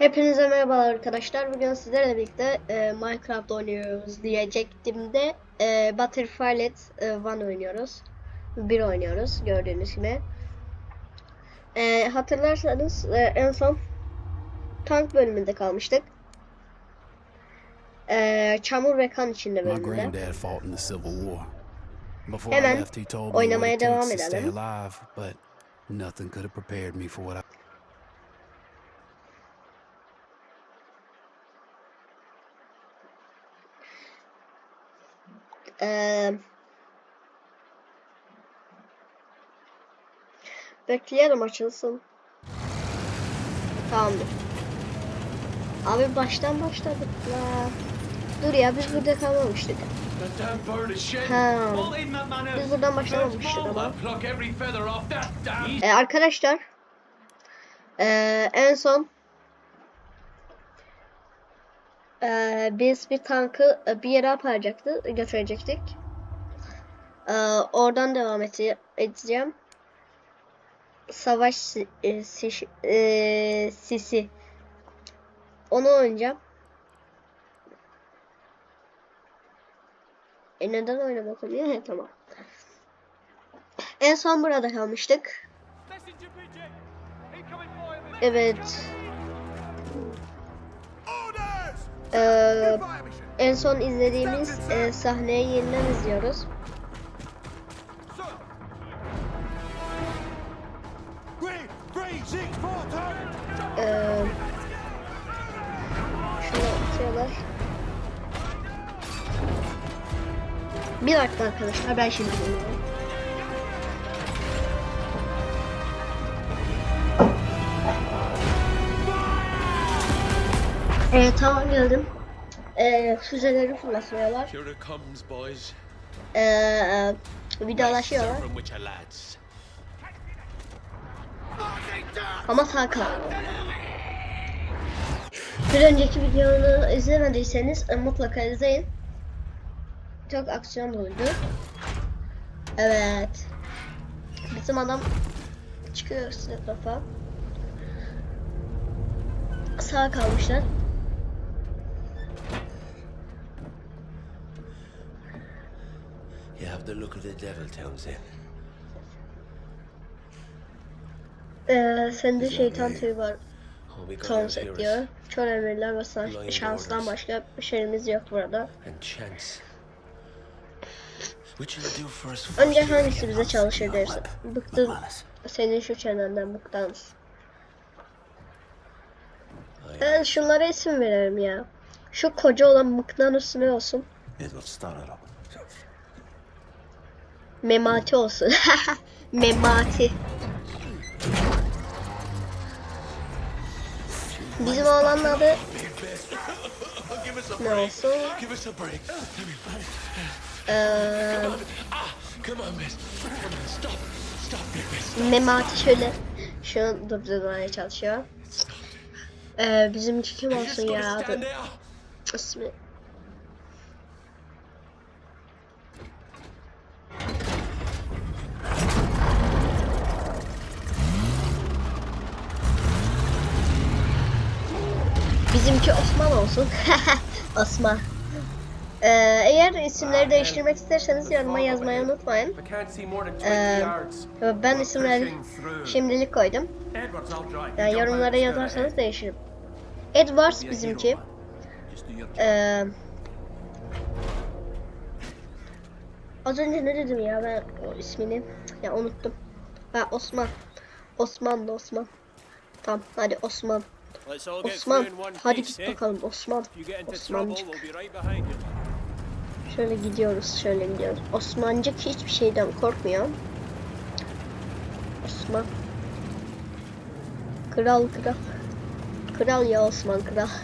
Hepinize merhabalar arkadaşlar. Bugün sizlerle birlikte e, Minecraft oynuyoruz diyecektim de e, Butterflylet e, One oynuyoruz. Bir oynuyoruz gördüğünüz gibi. E, hatırlarsanız e, en son tank bölümünde kalmıştık. E, çamur ve kan içinde bölümünde. Hemen oynamaya devam edelim. Eee bekleyelim açılsın. Tamamdır. Abi baştan başladık la. Dur ya biz burada kalmamıştık. Ha. Biz buradan başlamamıştık ama. Ee, arkadaşlar ee, en son ee, biz bir tankı e, bir yere aparacaktı, götürecektik. Ee, oradan devam ede- edeceğim. Savaş si- e, siş- e, sisi. Onu oynayacağım. E neden oynamak oluyor? He, tamam. En son burada kalmıştık. Evet. Ee, en son izlediğimiz e, sahneyi yeniden izliyoruz. Ee. Bir dakika arkadaşlar ben şimdi geliyorum. Ee, tamam geldim. Ee, füzeleri fırlatıyorlar. Ee, vidalaşıyorlar. Ama sağ kal. Bir önceki videomu izlemediyseniz e, mutlaka izleyin. Çok aksiyon doluydu. Evet. Bizim adam çıkıyor etrafa. Sağ kalmışlar. The look of the devil, Townsend. Ee, sende şeytan tüyü var. Sunset diyor. Kör emirler ve şanstan başka bir şeyimiz yok burada. Önce hangisi bize çalışır dersin. Honest. senin şu çenenden bıktanız. Aye. Ben şunlara isim verelim ya. Şu koca olan mıknatıs ne olsun? Memati olsun. Memati. Bizim oğlanın adı ne olsun? Ee. Memati şöyle şunu durdurmaya çalışıyor. Ee, bizimki kim olsun ya adı? İsmi. Bizimki Osman olsun. Osman. Ee, eğer isimleri değiştirmek isterseniz yoruma yazmayı unutmayın. I can't see more than 20 Ee, ben isimleri şimdilik koydum. Yani yorumlara yazarsanız değişirim. Edwards bizimki. Ee, az önce ne dedim ya ben o ismini ya unuttum. Ha Osman. Osman da Osman. Tamam hadi Osman. Osman hadi git bakalım Osman. Osmancık. Şöyle gidiyoruz şöyle gidiyoruz. Osmancık hiçbir şeyden korkmuyor. Osman. Kral kral. Kral ya Osman kral.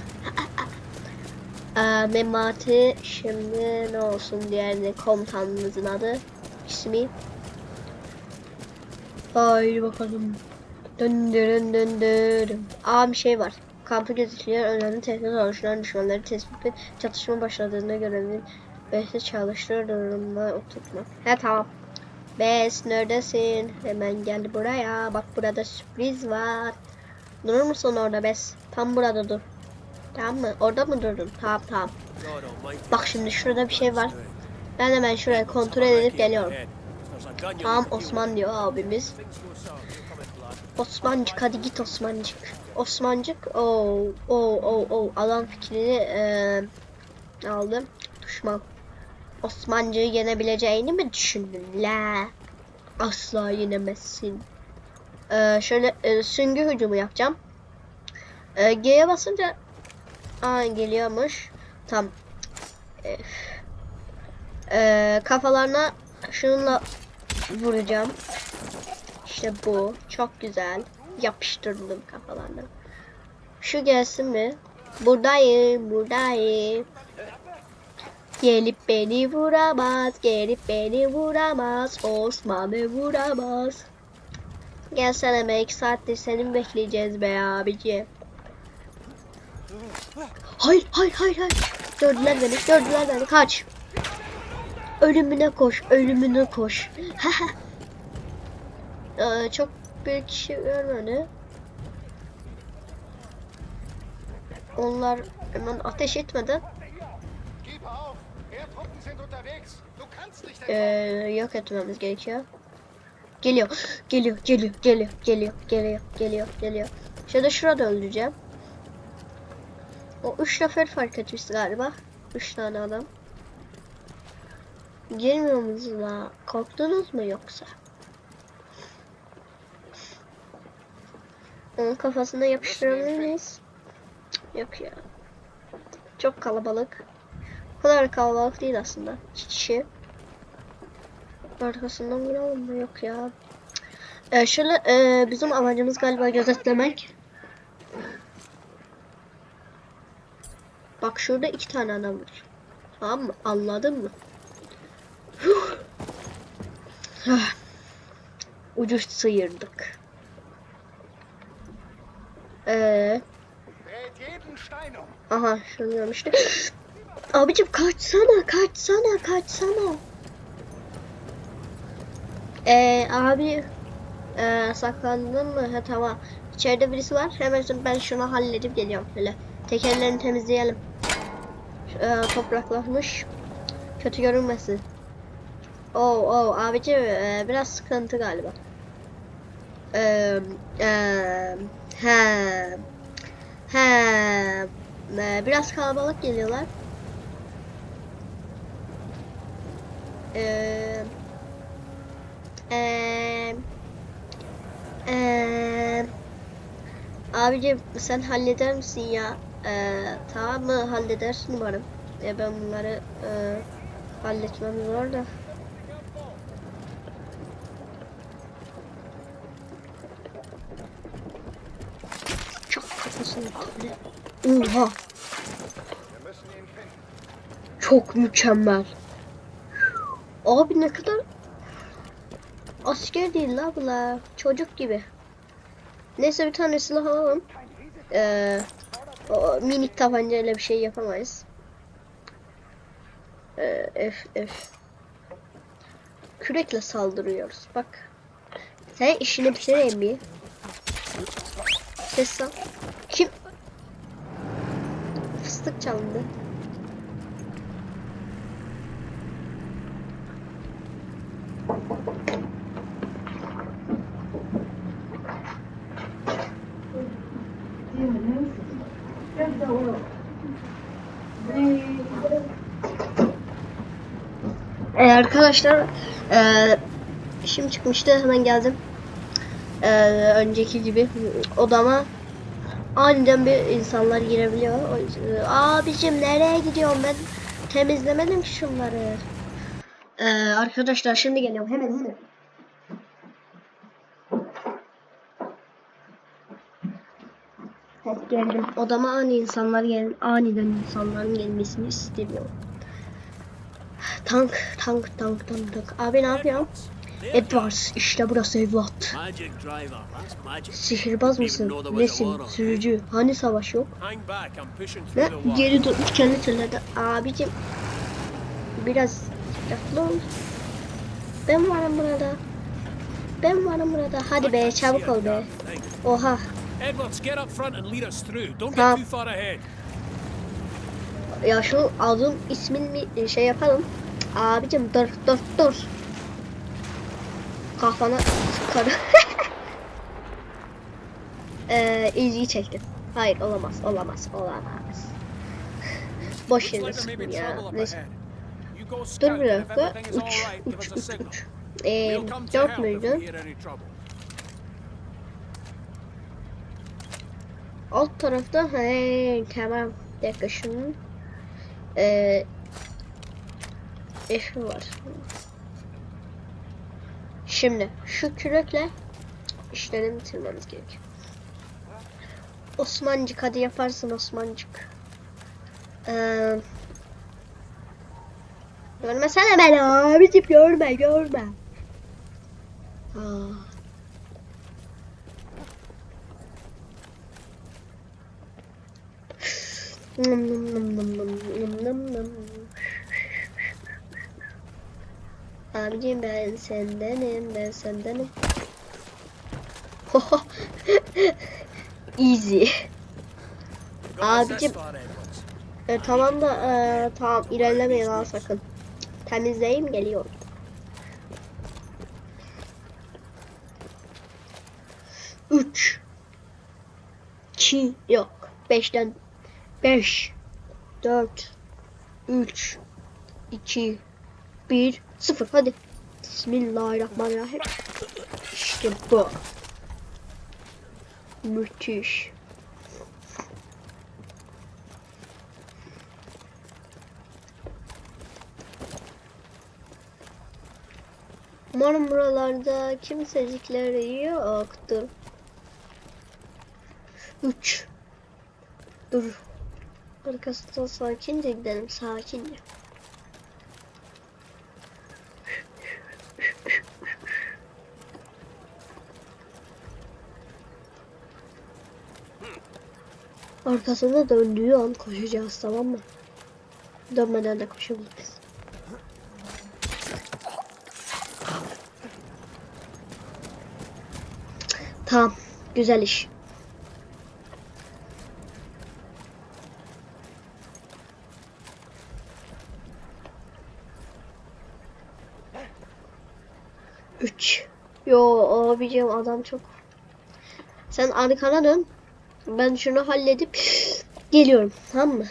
Ee, Memati şimdi ne olsun diğer komutanımızın adı ismi. Haydi bakalım. Döndürün döndürün. Aa bir şey var. Kampı gözüküyor. Önemli tehdit oluşturan düşmanları tespit ve çatışma başladığında görevli Besi çalıştır durumuna oturtma. He tamam. Bes neredesin? Hemen gel buraya. Bak burada sürpriz var. Durur musun orada bes? Tam burada dur. Tamam mı? Orada mı durdun? Tamam tamam. Bak şimdi şurada bir şey var. Ben hemen şuraya kontrol edip geliyorum. Tamam Osman diyor abimiz. Osmancık hadi git Osmancık. Osmancık oo oo oo oo adam fikrini eee aldım. Düşman. Osmancığı yenebileceğini mi düşündün la? Asla yenemezsin. Eee şöyle e, süngü hücumu yapacağım. Eee G'ye basınca Aa geliyormuş. Tam. Eee, kafalarına şununla vuracağım. İşte bu. Çok güzel. Yapıştırdım kafalarına. Şu gelsin mi? Buradayım, buradayım. Gelip beni vuramaz, gelip beni vuramaz. Osman'ı vuramaz. Gelsene be, iki saattir seni bekleyeceğiz be abici. Hayır, hayır, hayır, hayır. Gördüler beni, gördüler beni. Kaç. Ölümüne koş, ölümüne koş. Ee, çok bir kişi ölmedi. Onlar hemen ateş etmeden ee, yok etmemiz gerekiyor. Geliyor, geliyor, geliyor, geliyor, geliyor, geliyor, geliyor, geliyor. Şurada şurada öldüreceğim. O üç nefer fark etmişti galiba. Üç tane adam. Girmiyor musunuz la? Korktunuz mu yoksa? Onun kafasına yapıştırabilir miyiz? Yok ya. Çok kalabalık. O kadar kalabalık değil aslında. İki kişi. Arkasından vuralım mı? Yok ya. Ee, şöyle e, bizim amacımız galiba gözetlemek. Bak şurada iki tane adam var. Tamam mı? Anladın mı? Huh. Ah. Ucu sıyırdık. Ee, aha şunu görmüştüm. Abicim kaçsana, kaçsana, kaçsana. Ee, abi ee, saklandın mı? Ha tamam. İçeride birisi var. Hemen ben şunu halledip geliyorum böyle. Tekerlerini temizleyelim. Ee, topraklanmış. Kötü görünmesin. Oo, oo abicim ee, biraz sıkıntı galiba. Ee, ee, he, he, ee, biraz kalabalık geliyorlar. Ee, ee, ee, abicim sen halleder misin ya? Ee, tamam mı halledersin umarım. Ee, ben bunları ee, halletmem zor da. Çok kafasını tabii. Oha. Çok mükemmel. Abi ne kadar asker değil la bunlar. Çocuk gibi. Neyse bir tane silah alalım. Ee, o minik tabancayla bir şey yapamayız. Ee, F F. Kürekle saldırıyoruz. Bak. Sen işini bitireyim bir. Ses sal. Fıstık çalındı. Ee, arkadaşlar eee işim çıkmıştı hemen geldim. Eee, önceki gibi odama aniden bir insanlar girebiliyor. Yüzden- Abicim nereye gidiyorum ben? Temizlemedim ki şunları. Eee, arkadaşlar şimdi geliyorum hemen hemen. Evet, geldim. Odama ani insanlar gel aniden insanların gelmesini istemiyorum. Tank, tank, tank, tank, tank. Abi ne yapıyorsun? Edwards, işte burası evlat. Sihirbaz mısın? Nesin? Sürücü. Hani savaş yok? Ve geri dur, kendi türledi. Abicim, biraz dikkatli ol. Ben varım burada. Ben varım burada. Hadi be, çabuk ol be. Oha, Tamam. Ya şu adım ismin bir şey yapalım. Abicim dur dur dur. Kafana sıkarım. Eee ilgiyi çektim. Hayır olamaz olamaz olamaz. Boş be sıktım ya. Neyse. Dur bir dakika. everything is all 3 right, give 3 us a 3 signal. 3. Eee We'll come to 4 help if müydü? Alt tarafta he tamam. Bir dakika şunun eee eşi var. Şimdi şu kürekle işlerini bitirmemiz gerekiyor. Osmancık hadi yaparsın Osmancık. Eee Görmesene beni abicim görme görme. Aa. Nım nım nım nım nım nım nım nım. Abicim ben sendenim, ben sendenim. Easy. Abicim. E, tamam da e, tamam ilerlemeyin ha sakın. Temizleyeyim geliyorum. Üç. İki. Yok. Beşten. Beş. Dört. Üç. iki, Bir. Sıfır. Hadi. Bismillahirrahmanirrahim. İşte bu. Müthiş. Umarım buralarda kimsecikler yoktur. 3 Dur. Arkasından sakince gidelim sakince. Arkasında döndüğü an koşacağız tamam mı? Dönmeden de koşabiliriz. Tamam. Güzel iş. Üç. Yo abicim adam çok. Sen arkana dön. Ben şunu halledip geliyorum. Tamam mı?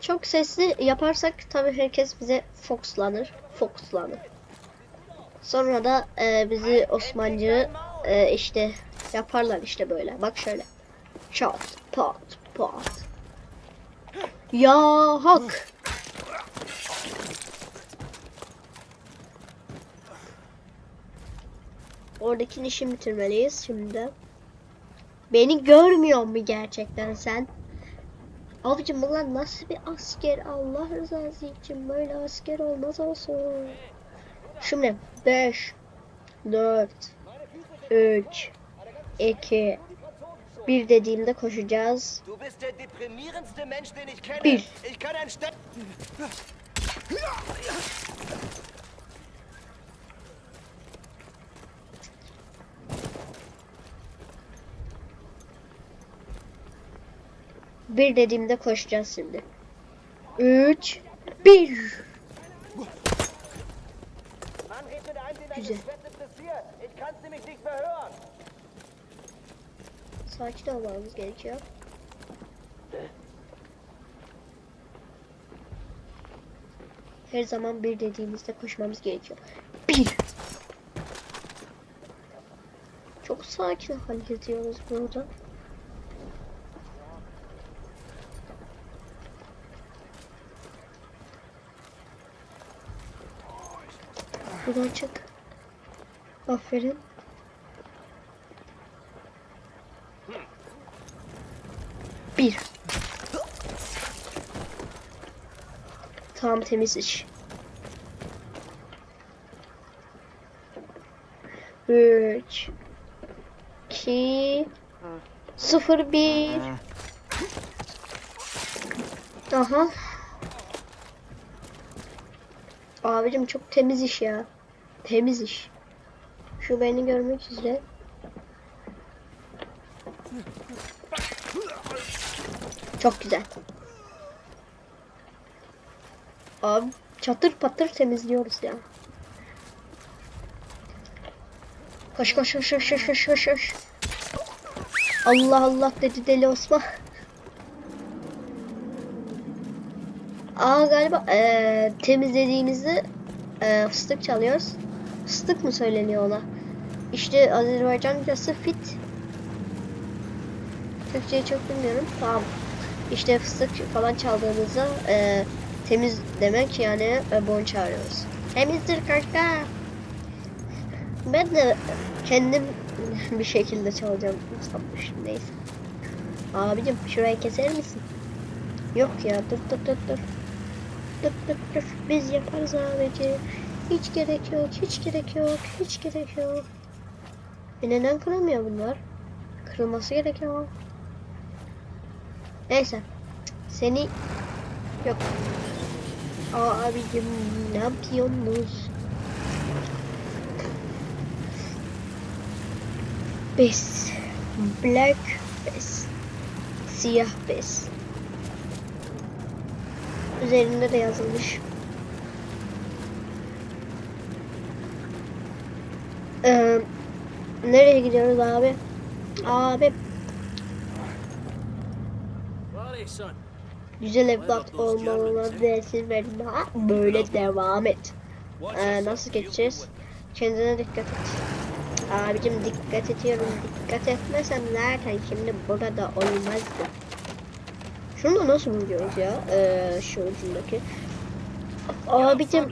Çok sesli yaparsak tabii herkes bize foxlanır. Foxlanır. Sonra da e, bizi Osmancı e, işte yaparlar işte böyle. Bak şöyle. Çat, pat, pat. Ya hak. Oradaki işi bitirmeliyiz şimdi. Beni görmüyor mu gerçekten sen? Abicim bunlar nasıl bir asker Allah rızası için böyle asker olmaz olsun. Şimdi 5 4 3 2 1 dediğimde koşacağız. 1 interessiert. Ich kann's nämlich nicht mehr hören. Sakin olmamız gerekiyor. Her zaman bir dediğimizde koşmamız gerekiyor. Bir. Çok sakin hallediyoruz burada. Buradan çık. Aferin. Bir. Tamam temiz iş. Üç. iki, Sıfır bir. Aha. Abicim çok temiz iş ya. Temiz iş. Şu beni görmek üzere. Çok güzel. Abi çatır patır temizliyoruz ya. Koş koş koş koş koş koş koş koş. Allah Allah dedi deli Osman. Aa galiba eee temizlediğimizde eee, fıstık çalıyoruz. Fıstık mı söyleniyor ona? İşte Azerbaycancası fit. Türkçeyi çok bilmiyorum. Tamam. İşte fıstık falan çaldığımızda eee, temiz demek yani e, bon çağırıyoruz. Temizdir kanka. Ben de kendim bir şekilde çalacağım sanmışım neyse. Abicim şurayı keser misin? Yok ya dur dur dur dur. Dur dur dur biz yaparız abici. Hiç gerek yok hiç gerek yok hiç gerek yok. E neden kırılmıyor bunlar? Kırılması gerekiyor. Neyse. Seni yok. Aa abicim ne yapıyorsunuz? Bez. Black bez. Siyah bez. Üzerinde de yazılmış. Ee, nereye gidiyoruz abi? Abi güzel evlat olmalına dersin. Ha, Böyle devam et. Ee, nasıl geçeceğiz? Kendine dikkat et. Abicim dikkat ediyorum. Dikkat etmesem zaten şimdi burada olmazdı. Şunu da nasıl buluyoruz ya? Ee, şu ucundaki. Abicim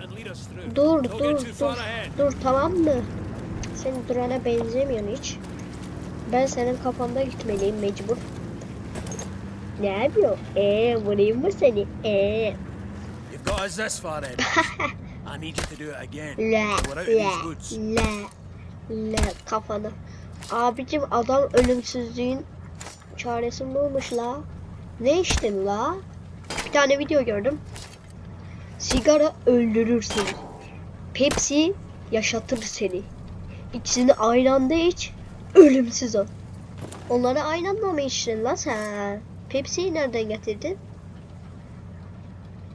dur dur dur. Dur tamam mı? Sen durana benzemiyorsun hiç. Ben senin kafanda gitmeliyim mecbur. Ne yapıyor? Eee vurayım mı seni? Eee. You've got us this far, Ed. I need you to do it again. La We're out of la these woods. la la kafanı. Abicim adam ölümsüzlüğün çaresini bulmuş la. Ne içtin la? Bir tane video gördüm. Sigara öldürür seni. Pepsi yaşatır seni. İkisini aynı anda iç, ölümsüz ol. Onları aynı anda mı içtin la sen? Pepsi'yi nereden getirdin?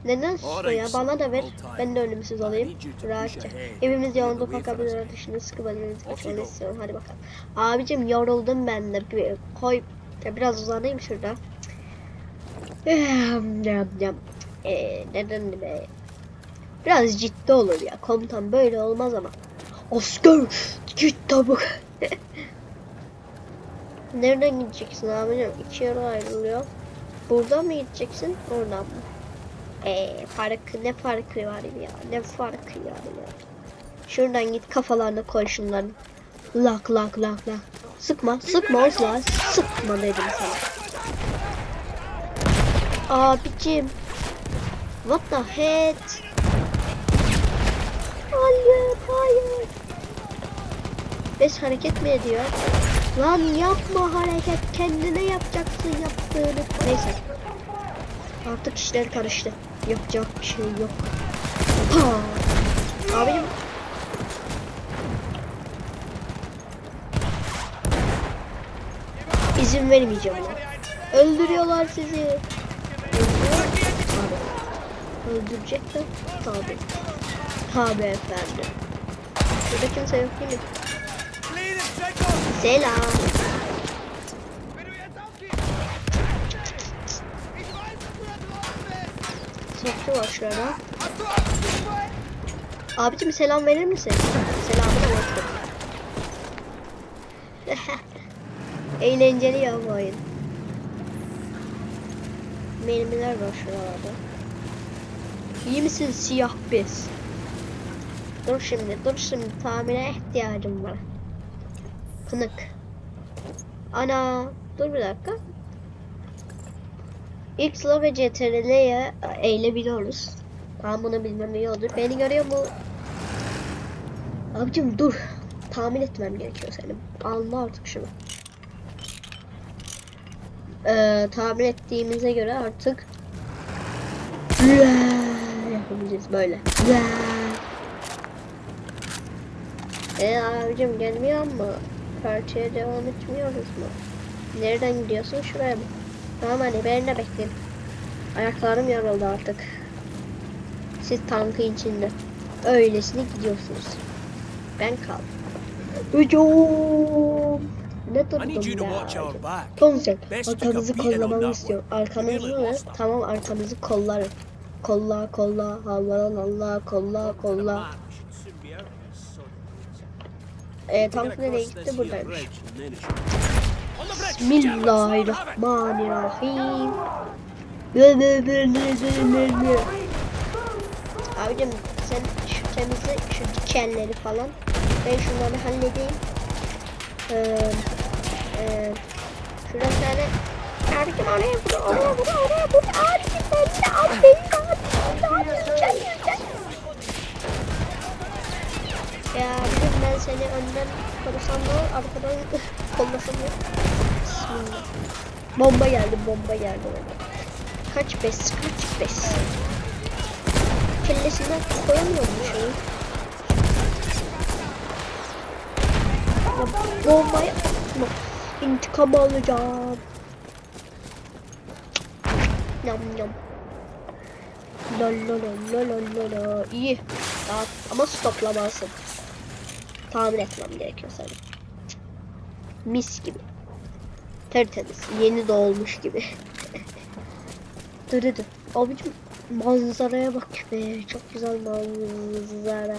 Neden sustu ya? Bana da ver. Ben de ölümsüz olayım. Rahatça. Evimiz yoğunluk akabinde dışında sıkı bölümümüzü kaçırmayı istiyorum. Hadi bakalım. Abicim yoruldum ben de. Bir koy. Ya biraz uzanayım şurada. Eee neden be? Biraz ciddi olur ya. Komutan böyle olmaz ama. Asker git tabuk. Nereden gideceksin abicim? İki yere ayrılıyor. Buradan mı gideceksin? Oradan mı? Eee farkı ne farkı var ya? Ne farkı yani ya? Şuradan git kafalarına koy şunların. Lak lak lak lak. Sıkma sıkma Osla. Sıkma dedim sana. Abicim. What the heck? Hayır hayır. Bes hareket mi ediyor? Lan yapma hareket. Kendine yapacaksın yaptığını. Neyse. Artık işler karıştı. Yapacak bir şey yok. Ha. Abicim. İzin vermeyeceğim ona. Öldürüyorlar sizi. Öldürecekler. Tabi. Tabi efendim. Burada kimse yok değil mi? Bist! Soktu wollen? Abicim selam verir misin? Selamun aleyküm. Eğlenceli ya bu oyun. Mermiler var şuralarda. İyi misin siyah bez? Dur şimdi, dur şimdi tamire ihtiyacım var. Kınık. Ana, dur bir dakika. X'la ve CTRL'ye eğilebiliyoruz. Ben bunu bilmem iyi olur. Beni görüyor mu? Abicim dur. Tahmin etmem gerekiyor senin. Anla artık şunu. Ee, tahmin ettiğimize göre artık yapabileceğiz böyle. E abicim gelmiyor mu? Partiye devam etmiyoruz mu? Nereden gidiyorsun? Şuraya mı? Tamam hadi beni de bekleyin. Ayaklarım yoruldu artık. Siz tankın içinde. Öylesine gidiyorsunuz. Ben kal. Hücum. Ne watch ya? Komiser, arkanızı kollamamı one. Arkanızı mı? Tamam arkanızı kollarım. Kolla kolla havalan Allah kolla kolla. Man, we should soon be out of this sod. E, tank nereye gitti buradaymış. Bismillahirrahmanirrahim. Abicim sen şu temizle şu dikenleri falan. Ben şunları halledeyim. Ee, e, şurada bir tane Abicim oraya vur, oraya vur, oraya vur. Abicim ben de beni de al. beni de al. Yüzden, yüzden. Ya abicim ben seni korusam da arkadan ya. Bismillah. Bomba geldi, bomba geldi bana. Kaç bes, kaç bes. Kellesinden koyamıyor mu şeyi? Ya bombayı atma. İntikam alacağım. Yam yam. La la la la la la la. İyi. Daha, ama stoplamalısın. Tamir etmem gerekiyor sadece. Mis gibi. Tertemiz. Yeni doğmuş gibi. Dırıdı. Abicim manzaraya bak be. Çok güzel manzara.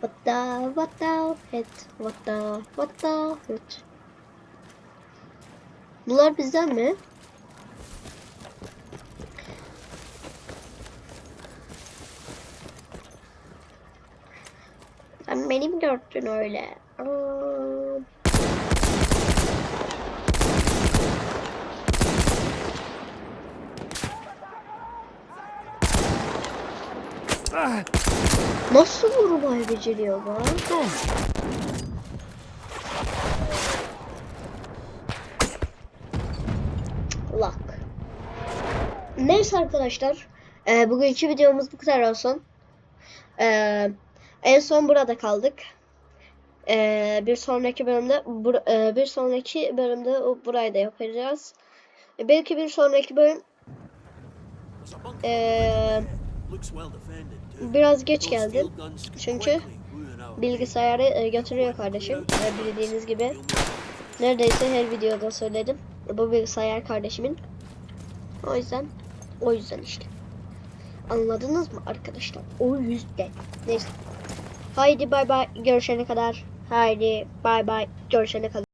What the, what the head, what the, what the head. Bunlar bizden mi? Gördün öyle? Aa, Nasıl vurmayı beceriyor bu? Luck. Neyse arkadaşlar. E, bugünkü videomuz bu kadar olsun. E, en son burada kaldık. E, bir sonraki bölümde bur- e, bir sonraki bölümde burayı da yapacağız. E, belki bir sonraki bölüm e, biraz geç geldim. Çünkü bilgisayarı e, götürüyor kardeşim. E, bildiğiniz gibi. Neredeyse her videoda söyledim. Bu bilgisayar kardeşimin. O yüzden o yüzden işte. Anladınız mı arkadaşlar? O yüzden. Neyse. Haydi bay bay görüşene kadar. Haydi bay bay görüşene kadar.